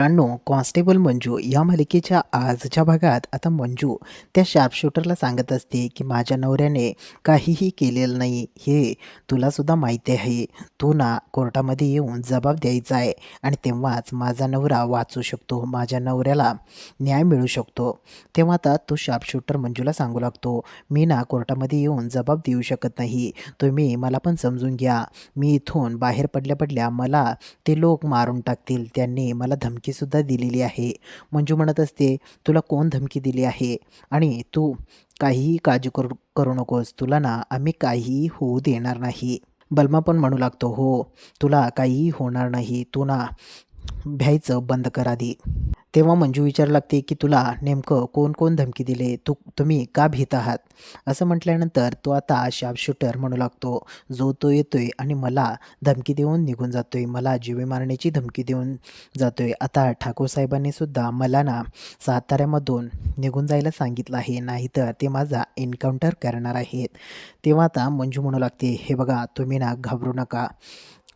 मित्रांनो कॉन्स्टेबल मंजू या मालिकेच्या आजच्या भागात आता मंजू त्या शार्पशूटरला सांगत असते की माझ्या नवऱ्याने काहीही केलेलं नाही हे तुलासुद्धा माहिती आहे. तू ना कोर्टामध्ये येऊन जबाब द्यायचा आहे आणि तेव्हाच माझा नवरा वाचू शकतो माझ्या नवऱ्याला न्याय मिळू शकतो. तेव्हा आता तो शार्पशूटर मंजूला सांगू लागतो मी ना कोर्टामध्ये येऊन जबाब देऊ शकत नाही तुम्ही मला पण समजून घ्या. मी इथून बाहेर पडल्या पडल्या मला ते लोक मारून टाकतील त्यांनी मला धमकी धमकीसुद्धा दिलेली आहे. मंजू म्हणत असते तुला कोण धमकी दिली आहे? आणि तू काहीही काळजी करू करू नकोस. तुला ना आम्ही काहीही होऊ देणार नाही. बलमा पण म्हणू लागतो हो तुला काहीही होणार नाही. तू ना भ्यायचं बंद कर आधी. तेव्हा मंजू विचारू लागते की तुला नेमकं कोण कोण धमकी दिले? तू तुम्ही का भीत आहात? असं म्हटल्यानंतर तो आता शार्पशूटर म्हणू लागतो. जो तो येतोय आणि मला धमकी देऊन निघून जातोय. मला जीवे मारण्याची धमकी देऊन जातोय. आता ठाकूर साहेबांनी सुद्धा मला ना साताऱ्यामधून निघून जायला सांगितलं आहे. नाहीतर ते माझा एन्काउंटर करणार आहेत. तेव्हा आता मंजू म्हणू लागते हे बघा तुम्ही ना घाबरू नका.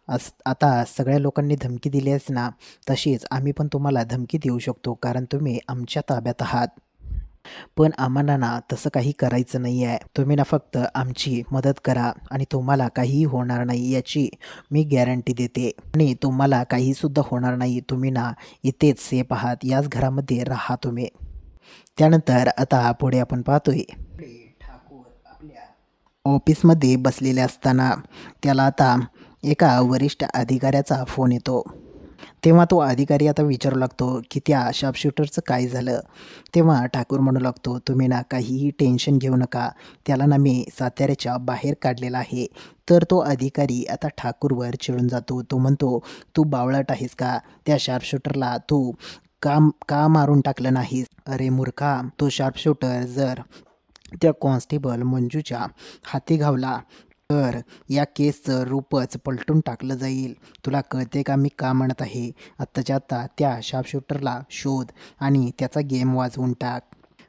अस आता सगळ्या लोकांनी धमकी दिली आहेस ना तशीच आम्ही पण तुम्हाला धमकी देऊ शकतो कारण तुम्ही आमच्या ताब्यात आहात. पण आम्हाला ना तसं काही करायचं नाही आहे तुम्ही ना फक्त आमची मदत करा आणि तुम्हाला काहीही होणार नाही याची मी गॅरंटी देते. आणि तुम्हाला काहीसुद्धा होणार नाही तुम्ही ना इथेच सेफ आहात याच घरामध्ये राहा तुम्ही. त्यानंतर आता पुढे आपण पाहतोय. ठाकूर आपल्या ऑफिसमध्ये बसलेले असताना त्याला आता एका वरिष्ठ अधिकाऱ्याचा फोन येतो. तेव्हा तो अधिकारी आता विचारू लागतो की त्या शार्पशूटरचं काय झालं? तेव्हा ठाकूर म्हणू लागतो तुम्ही ना काहीही टेन्शन घेऊ नका. त्याला ना मी साताऱ्याच्या बाहेर काढलेला आहे. तर तो अधिकारी आता ठाकूरवर चिडून जातो. तो म्हणतो तू बावळट आहेस का? त्या शार्पशूटरला तू काम का मारून टाकलं नाहीस? अरे मूर्खा तो शार्पशूटर जर त्या कॉन्स्टेबल मंजूच्या हाती घावला तर या केसचं रूपच पलटून टाकलं जाईल. तुला कळते का मी का म्हणत आहे? आत्ताच्या आत्ता त्या शार्पशूटरला शोध आणि त्याचा गेम वाजवून टाक.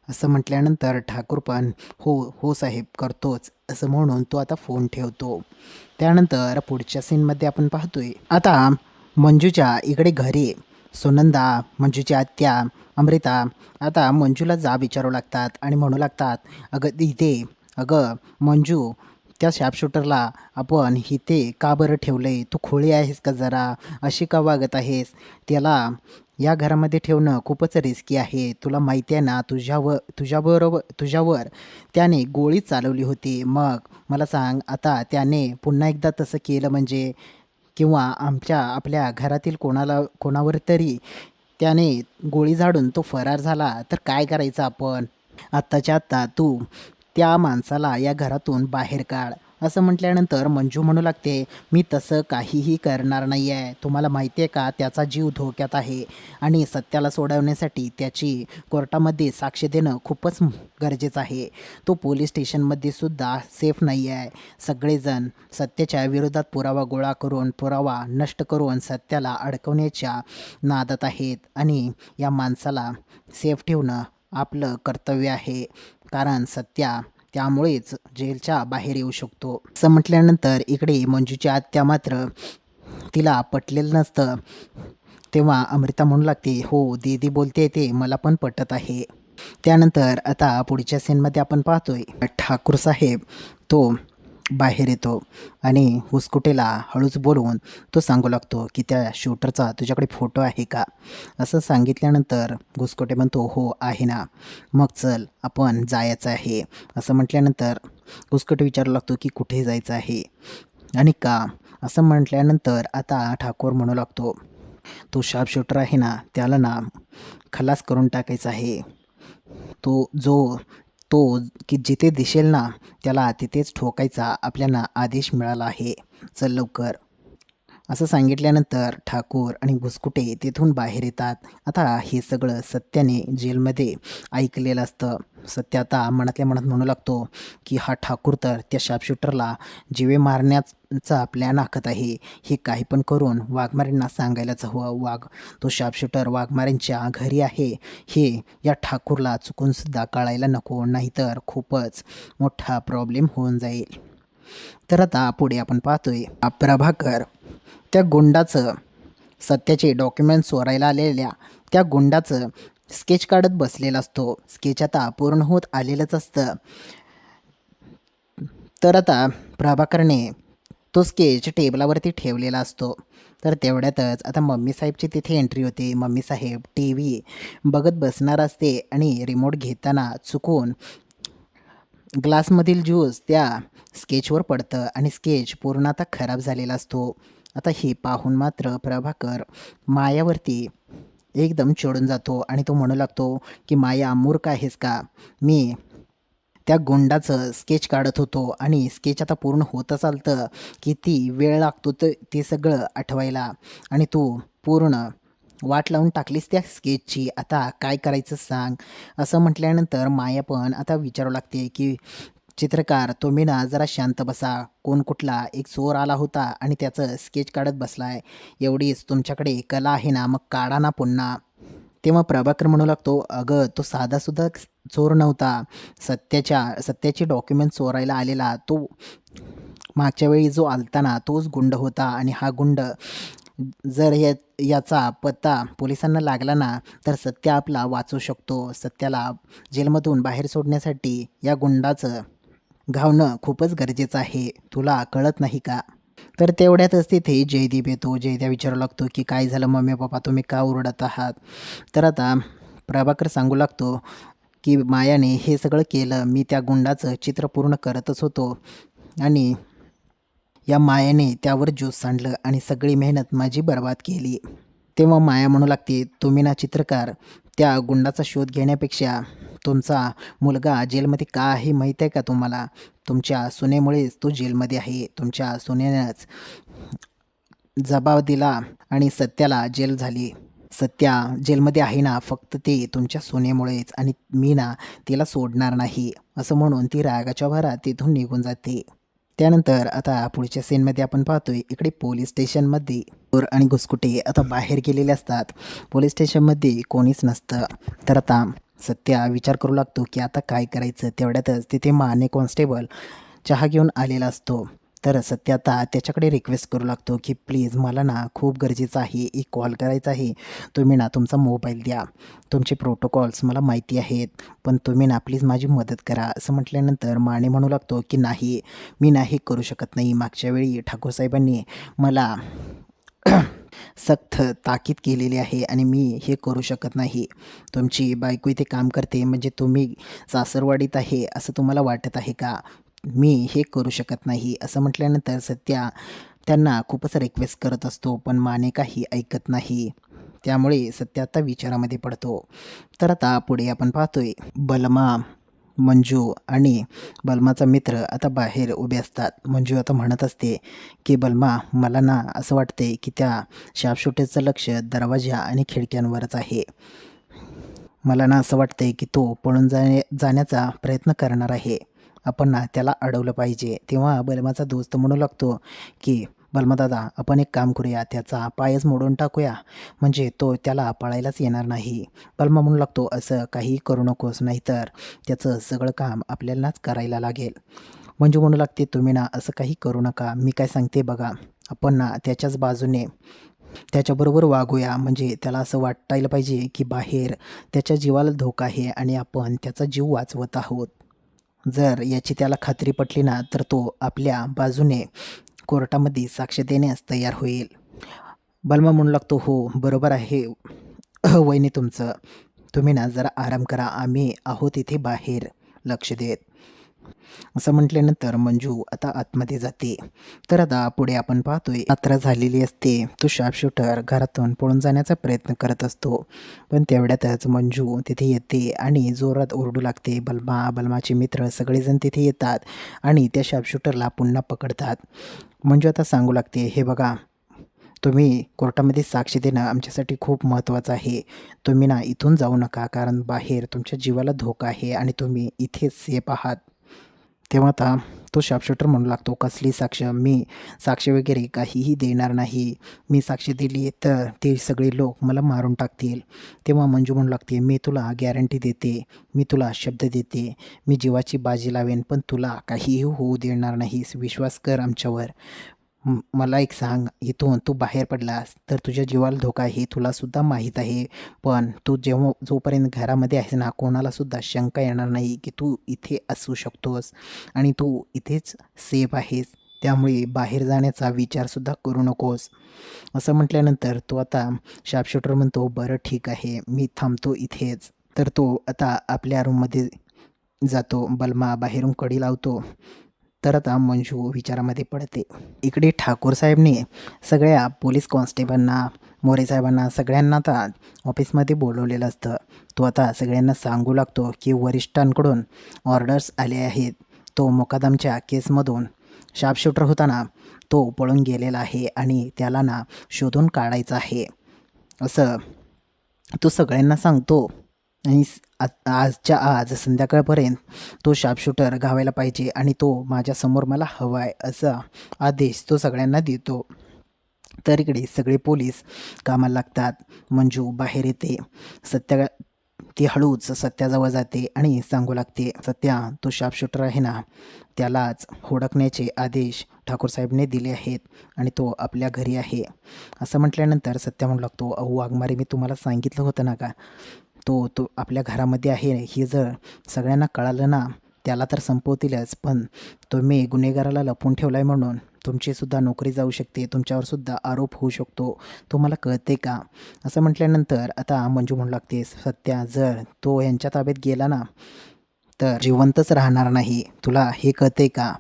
असं म्हटल्यानंतर ठाकूर पण हो हो साहेब करतोच. असं म्हणून तो आता फोन ठेवतो. त्यानंतर पुढच्या सीनमध्ये आपण पाहतोय आता मंजूच्या इकडे घरी. सुनंदा मंजूची आत्या अमृता आता मंजूला जा विचारू लागतात आणि म्हणू लागतात अगं इथे अगं मंजू त्या शार्पशूटरला आपण इथे का बरं ठेवलं आहे तू खोळी आहेस का जरा? अशी का वागत आहेस? त्याला या घरामध्ये ठेवणं खूपच रिस्की आहे. तुला माहिती आहे ना तुझ्यावर तुझ्याबरोबर तुझ्यावर त्याने गोळी चालवली होती. मग मला सांग आता त्याने पुन्हा एकदा तसं केलं म्हणजे? किंवा आमच्या आपल्या घरातील कोणाला कोणावर तरी त्याने गोळी झाडून तो फरार झाला तर काय करायचं आपण? आत्ताच्या आत्ता तू त्या माणसाला या घरातून बाहेर काढ. असं म्हटल्यानंतर मंजू म्हणू लागते मी तसं काहीही करणार नाही आहे तुम्हाला माहिती आहे का त्याचा जीव धोक्यात आहे आणि सत्याला सोडवण्यासाठी त्याची कोर्टामध्ये साक्ष देणं खूपच गरजेचं आहे. तो पोलीस स्टेशनमध्ये सुद्धा सेफ नाही आहे सगळेजण सत्याच्या विरोधात पुरावा गोळा करून पुरावा नष्ट करून सत्याला अडकवण्याच्या नादात आहेत आणि या माणसाला सेफ ठेवणं आपलं कर्तव्य आहे. कारण सत्या त्यामुळेच जेलच्या बाहेर येऊ शकतो. असं म्हटल्यानंतर इकडे मंजूची आत्या मात्र तिला पटलेलं नसतं. तेव्हा अमृता म्हणू लागते हो दीदी बोलते ते मला पण पटत आहे. त्यानंतर आता पुढच्या सीनमध्ये आपण पाहतोय ठाकूर साहेब तो बाहेर येतो आणि हुसकुटेला हळूच बोलवून तो सांगू लागतो की त्या शूटरचा तुझ्याकडे फोटो आहे का? असं सांगितल्यानंतर घुसकुटे म्हणतो हो आहे ना. मग चल आपण जायचं आहे. असं म्हटल्यानंतर घुसकुटे विचारू लागतो की कुठे जायचं आहे? आणि का? असं म्हटल्यानंतर आता ठाकूर म्हणू लागतो तो शार्प शूटर आहे ना त्याला ना खलास करून टाकायचा आहे. तो जो तो की जिथे दिसेल ना त्याला तिथेच ठोकायचा आपल्याला आदेश मिळाला आहे. चल लवकर. असं सांगितल्यानंतर ठाकूर आणि भुसकुटे तेथून बाहेर येतात. आता हे सगळं सत्याने जेलमध्ये ऐकलेलं असतं. सत्य आता मनातल्या मनात म्हणू लागतो की हा ठाकूर तर त्या शार्पशूटरला जीवे मारण्याचा प्लॅन आखत आहे. हे काही पण करून वाघमारींना सांगायलाच हवं. वाघ तो शार्पशूटर वाघमारींच्या घरी आहे. हे या ठाकूरला चुकूनसुद्धा कळायला नको नाहीतर खूपच मोठा प्रॉब्लेम होऊन जाईल. तर आता पुढे आपण पाहतोय प्रभाकर त्या गुंडाचं सत्याचे डॉक्युमेंट चोरायला आलेल्या त्या गुंडाचं स्केच काढत बसलेला असतो. स्केच आता पूर्ण होत आलेलंच असतं. तर आता प्रभाकरने तो स्केच टेबलावरती ठेवलेला असतो. तर तेवढ्यातच आता मम्मी साहेबची तिथे एंट्री होते. मम्मी साहेब टी व्ही बघत बसणार असते आणि रिमोट घेताना चुकून ग्लासमधील ज्यूस त्या स्केचवर पडतं आणि स्केच पूर्ण आता खराब झालेला असतो. आता हे पाहून मात्र प्रभाकर मायावरती एकदम चिडून जातो आणि तो म्हणू लागतो की माया मूर्ख आहेस का? मी त्या गुंडाचं स्केच काढत होतो आणि स्केच आता पूर्ण होतं चालतं किती वेळ लागतो तर ते सगळं आठवायला. आणि तू पूर्ण वाट लावून टाकलीस त्या स्केचची आता काय करायचं सांग? असं म्हटल्यानंतर माया पण आता विचारू लागते की चित्रकार तुम्ही ना जरा शांत बसा. कोण कुठला? एक चोर आला होता आणि त्याचं स्केच काढत बसलाय. एवढीच तुमच्याकडे कला आहे ना मग काढा ना पुन्हा. तेव्हा प्रभाकर म्हणू लागतो अगं तो साधासुद्धा चोर नव्हता. सत्याच्या सत्याची डॉक्युमेंट चोरायला आलेला. तो मागच्या वेळी जो आलताना तोच गुंड होता आणि हा गुंड जर या याचा पत्ता पोलिसांना लागला ना तर सत्य आपला वाचू शकतो. सत्याला जेलमधून बाहेर सोडण्यासाठी या गुंडाचं घावणं खूपच गरजेचं आहे. तुला कळत नाही का? तर तेवढ्यातच तिथे जयदीप येतो. जयद्या विचारू लागतो की काय झालं? मम्मी पप्पा तुम्ही का ओरडत आहात? तर आता प्रभाकर सांगू लागतो की मायाने हे सगळं केलं. मी त्या गुंडाचं चित्र पूर्ण करतच होतो आणि या मायाने त्यावर ज्यूस सांडलं आणि सगळी मेहनत माझी बर्बाद केली. तेव्हा माया म्हणू लागते तुम्ही ना चित्रकार त्या गुंडाचा शोध घेण्यापेक्षा तुमचा मुलगा जेलमध्ये का आहे माहीत आहे का तुम्हाला? तुमच्या सुनेमुळेच तो जेलमध्ये आहे. तुमच्या सुनेनंच जबाब दिला आणि सत्याला जेल झाली. सत्या जेलमध्ये आहे ना फक्त ते तुमच्या सोनेमुळेच आणि मी ना तिला सोडणार नाही असं म्हणून ती रागाच्या भरात तिथून निघून जाते. त्यानंतर आता पुढच्या सीनमध्ये आपण पाहतोय इकडे पोलीस स्टेशनमध्ये चोर आणि घुसकुटे आता बाहेर गेलेले असतात. पोलीस स्टेशनमध्ये कोणीच नसतं. तर आता सत्या विचार करू लागतो की आता काय करायचं? तेवढ्यातच तिथे माने कॉन्स्टेबल चहा घेऊन आलेला असतो. तर सत्य आता त्याच्याकडे रिक्वेस्ट करू लागतो की प्लीज मला ना खूप गरजेचं आहे. एक कॉल करायचा आहे. तुम्ही ना तुमचा मोबाईल द्या. तुमचे प्रोटोकॉल्स मला माहिती आहेत. पण तुम्ही ना प्लीज माझी मदत करा. असं म्हटल्यानंतर माने म्हणू लागतो की नाही. मी नाही करू शकत. नाही. मागच्या वेळी ठाकूर साहेबांनी मला सक्त ताकीद केलेली आहे आणि मी हे करू शकत नाही. तुमची बायको इथे काम करते म्हणजे तुम्ही सासरवाडीत आहे असं तुम्हाला वाटत आहे का? मी हे करू शकत नाही असं म्हटल्यानंतर सत्या त्यांना खूपच रिक्वेस्ट करत असतो पण माने काही ऐकत नाही. त्यामुळे सत्या आता विचारामध्ये पडतो. तर आता पुढे आपण पाहतोय बलमा मंजू आणि बलमाचा मित्र आता बाहेर उभे असतात. मंजू आता म्हणत असते की बलमा मला ना असं वाटते की त्या शापशुटेचं लक्ष दरवाजा आणि खिडक्यांवरच आहे. मला ना असं वाटतंय की तो पळून जाणे जाण्याचा प्रयत्न करणार आहे. आपण ना त्याला अडवलं पाहिजे. तेव्हा बलमाचा दोस्त म्हणू लागतो की दादा आपण एक काम करूया त्याचा पायच मोडून टाकूया. म्हणजे तो त्याला पाळायलाच येणार नाही. बलमा म्हणू लागतो असं काही करू नकोस नाहीतर त्याचं सगळं काम आपल्यालाच करायला लागेल. म्हणजे म्हणू लागते तुम्ही ना असं काही करू नका. मी काय सांगते बघा आपण ना त्याच्याच बाजूने त्याच्याबरोबर वागूया. म्हणजे त्याला असं वाटायला पाहिजे की बाहेर त्याच्या जीवाला धोका आहे आणि आपण त्याचा जीव वाचवत आहोत. जर याची त्याला खात्री पटली ना तर तो आपल्या बाजूने कोर्टामध्ये साक्ष देण्यास तयार होईल. बलमा म्हणू लागतो हो बरोबर आहे. वहिनी तुमचं. तुम्ही ना जरा आराम करा. आम्ही आहोत इथे बाहेर. लक्ष देत. असं म्हटल्यानंतर मंजू आता आतमध्ये जाते. तर आता पुढे आपण पाहतोय. यात्रा झालेली असते. तो शार्पशूटर घरातून पळून जाण्याचा प्रयत्न करत असतो. पण तेवढ्यातच मंजू तिथे येते आणि जोरात ओरडू लागते. बलमा बलमाचे मित्र सगळेजण तिथे येतात आणि त्या शार्पशूटरला पुन्हा पकडतात. म्हणजे आता सांगू लागते हे बघा तुम्ही कोर्टामध्ये साक्षी देणं आमच्यासाठी खूप महत्त्वाचं आहे. तुम्ही ना इथून जाऊ नका कारण बाहेर तुमच्या जीवाला धोका आहे आणि तुम्ही इथेच सेफ आहात. तेव्हा आता तो शापशूटर म्हणू लागतो. कसली साक्ष? मी साक्ष वगैरे काहीही देणार नाही. मी साक्ष दिली तर ते सगळे लोक मला मारून टाकतील. तेव्हा मंजू म्हणू लागते मी तुला गॅरंटी देते. मी तुला शब्द देते. मी जीवाची बाजी लावेन पण तुला काहीही होऊ देणार नाहीस. विश्वास कर आमच्यावर. मला एक सांग इथून तू बाहेर पडलास तर तुझ्या जीवाला धोका आहे तुलासुद्धा माहीत आहे. पण तू जेव्हा जोपर्यंत घरामध्ये आहेस ना कोणालासुद्धा शंका येणार नाही की तू इथे असू शकतोस. आणि तू इथेच सेफ आहेस त्यामुळे बाहेर जाण्याचा विचारसुद्धा करू नकोस. असं म्हटल्यानंतर तो आता शार्पशूटर म्हणतो बरं ठीक आहे मी थांबतो इथेच. तर तो आता आपल्या रूममध्ये जातो बलमा बाहेरून कडी लावतो. तर आता मंजू विचारामध्ये पडते. इकडे ठाकूर साहेबने सगळ्या पोलीस कॉन्स्टेबलना मोरे साहेबांना सगळ्यांना आता ऑफिसमध्ये बोलवलेलं असतं. तो आता सगळ्यांना सांगू लागतो की वरिष्ठांकडून ऑर्डर्स आले आहेत. तो मुकादमच्या केसमधून शार्पशूटर होताना तो पळून गेलेला आहे आणि त्याला ना शोधून काढायचं आहे. असं तो सगळ्यांना सांगतो. आणि आजच्या आज संध्याकाळपर्यंत तो शार्पशूटर गावायला पाहिजे आणि तो माझ्यासमोर मला हवा आहे असा आदेश तो सगळ्यांना देतो. तर इकडे सगळे पोलीस कामाला लागतात. मंजू बाहेर येते. सत्या ती हळूच सत्याजवळ जाते आणि सांगू लागते सत्या तो शार्पशूटर आहे ना? त्यालाच हुडकण्याचे आदेश ठाकूर साहेबने दिले आहेत आणि तो आपल्या घरी आहे. असं म्हटल्यानंतर सत्या म्हणू लागतो अहो वाघमारे मी तुम्हाला सांगितलं होतं ना का? तो तो आपल्या घरामध्ये आहे हे जर सगळ्यांना कळालं ना त्याला तर संपवतीलच. पण तुम्ही गुन्हेगाराला लपून ठेवला आहे म्हणून तुमचीसुद्धा नोकरी जाऊ शकते तुमच्यावरसुद्धा आरोप होऊ शकतो. तुम्हाला कळते का? असं म्हटल्यानंतर आता मंजू म्हणू लागते सत्या जर तो यांच्या ताब्यात गेला ना तर जिवंतच राहणार नाही. तुला हे कळते का?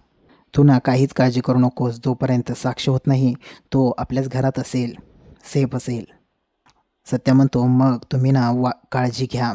तू ना काहीच काळजी करू नकोस जोपर्यंत साक्ष होत नाही तो आपल्याच घरात असेल सेफ असेल. सत्या म्हणतो मग तुम्ही ना वा काळजी घ्या.